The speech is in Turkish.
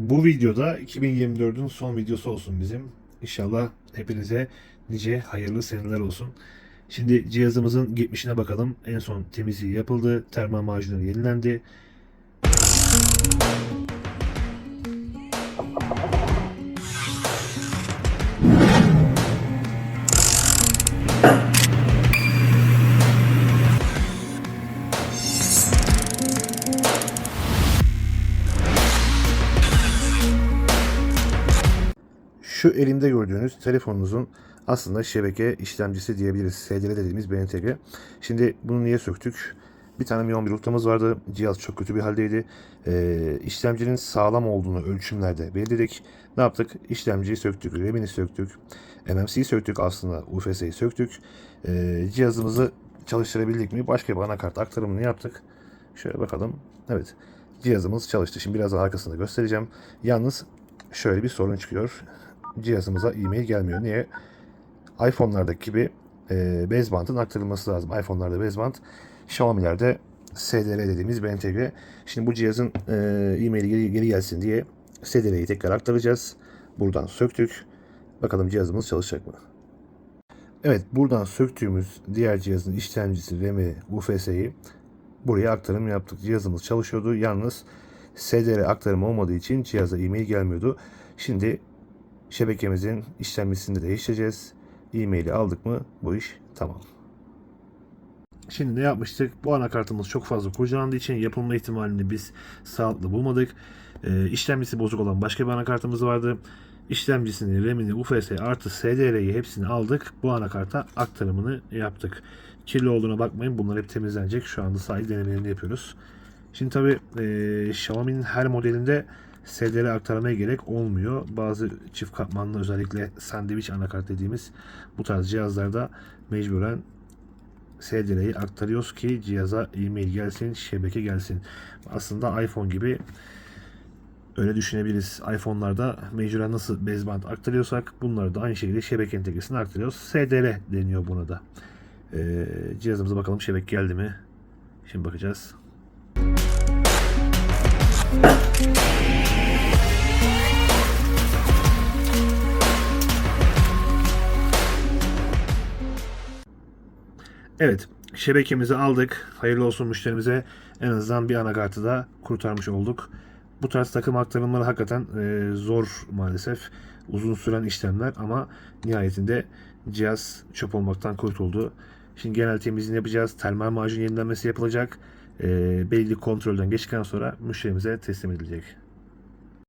Bu videoda 2024'ün son videosu olsun bizim. İnşallah hepinize nice hayırlı seneler olsun. Şimdi cihazımızın geçmişine bakalım. En son temizliği yapıldı. Termal macunları yenilendi. Şu elimde gördüğünüz telefonunuzun aslında şebeke işlemcisi diyebiliriz. SDR dediğimiz BNTG. Şimdi bunu niye söktük? Bir tane Mion bir ultramız vardı. Cihaz çok kötü bir haldeydi. Ee, işlemcinin sağlam olduğunu ölçümlerde belirledik. Ne yaptık? İşlemciyi söktük, RAM'ini söktük, MMC'yi söktük aslında, UFS'yi söktük. Ee, cihazımızı çalıştırabildik mi? Başka bir anakart aktarımını yaptık. Şöyle bakalım. Evet. Cihazımız çalıştı. Şimdi biraz arkasında göstereceğim. Yalnız şöyle bir sorun çıkıyor. Cihazımıza e-mail gelmiyor. Niye? iPhone'lardaki gibi e, bezbantın aktarılması lazım. iPhone'larda bezbant, Xiaomi'lerde SDR dediğimiz bir entegre. Şimdi bu cihazın e, e-maili geri, geri gelsin diye SDR'yi tekrar aktaracağız. Buradan söktük. Bakalım cihazımız çalışacak mı? Evet, buradan söktüğümüz diğer cihazın işlemcisi, RAM'i, UFS'yi buraya aktarım yaptık. Cihazımız çalışıyordu. Yalnız SDR aktarımı olmadığı için cihaza e-mail gelmiyordu. Şimdi şebekemizin işlemcisini de değiştireceğiz. E-maili aldık mı bu iş tamam. Şimdi ne yapmıştık? Bu anakartımız çok fazla kurcalandığı için yapılma ihtimalini biz sağlıklı bulmadık. Ee, işlemcisi bozuk olan başka bir anakartımız vardı. İşlemcisini, RAM'ini, UFS artı SDR'yi hepsini aldık. Bu anakarta aktarımını yaptık. Kirli olduğuna bakmayın. Bunlar hep temizlenecek. Şu anda sahil denemelerini yapıyoruz. Şimdi tabi e, Xiaomi'nin her modelinde SDR aktarmaya gerek olmuyor. Bazı çift katmanlı özellikle sandviç anakart dediğimiz bu tarz cihazlarda mecburen SDR'yi aktarıyoruz ki cihaza e-mail gelsin, şebeke gelsin. Aslında iPhone gibi öyle düşünebiliriz. iPhone'larda mecburen nasıl bezband aktarıyorsak bunları da aynı şekilde şebeke entegresini aktarıyoruz. SDR deniyor buna da. Ee, cihazımıza bakalım şebeke geldi mi? Şimdi bakacağız. Evet, şebekemizi aldık. Hayırlı olsun müşterimize. En azından bir anakartı da kurtarmış olduk. Bu tarz takım aktarımları hakikaten e, zor maalesef. Uzun süren işlemler ama nihayetinde cihaz çöp olmaktan kurtuldu. Şimdi genel temizliğini yapacağız. Termal macun yenilenmesi yapılacak. E, belli kontrolden geçtikten sonra müşterimize teslim edilecek.